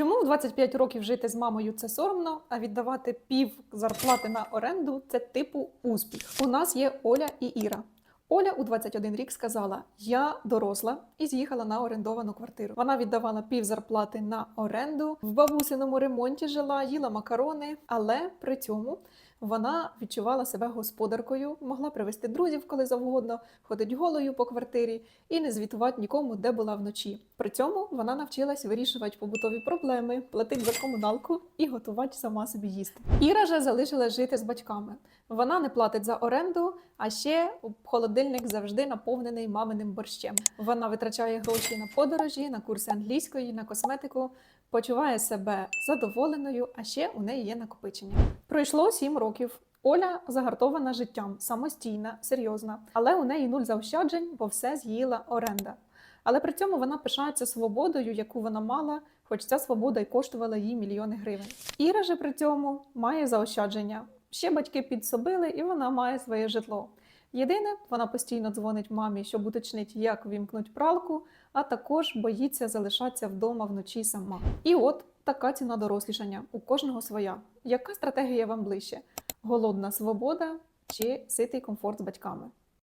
Чому в 25 років жити з мамою це соромно, а віддавати пів зарплати на оренду це типу успіх? У нас є Оля і Іра. Оля у 21 рік сказала: Я доросла і з'їхала на орендовану квартиру. Вона віддавала пів зарплати на оренду, в бабусиному ремонті жила, їла макарони, але при цьому вона відчувала себе господаркою, могла привезти друзів коли завгодно, ходить голою по квартирі і не звітувати нікому, де була вночі. При цьому вона навчилась вирішувати побутові проблеми, платити за комуналку і готувати сама собі їсти. Іра же залишилась жити з батьками. Вона не платить за оренду, а ще холодильник завжди наповнений маминим борщем. Вона витрачає гроші на подорожі, на курси англійської, на косметику, почуває себе задоволеною, а ще у неї є накопичення. Пройшло сім років. Оля загартована життям, самостійна, серйозна, але у неї нуль заощаджень, бо все з'їла оренда. Але при цьому вона пишається свободою, яку вона мала, хоч ця свобода й коштувала їй мільйони гривень. Іра же при цьому має заощадження. Ще батьки підсобили, і вона має своє житло. Єдине, вона постійно дзвонить мамі, щоб уточнити, як вімкнуть пралку, а також боїться залишатися вдома вночі сама. І от така ціна дорослішання. У кожного своя. Яка стратегія вам ближче? Голодна свобода чи ситий комфорт з батьками?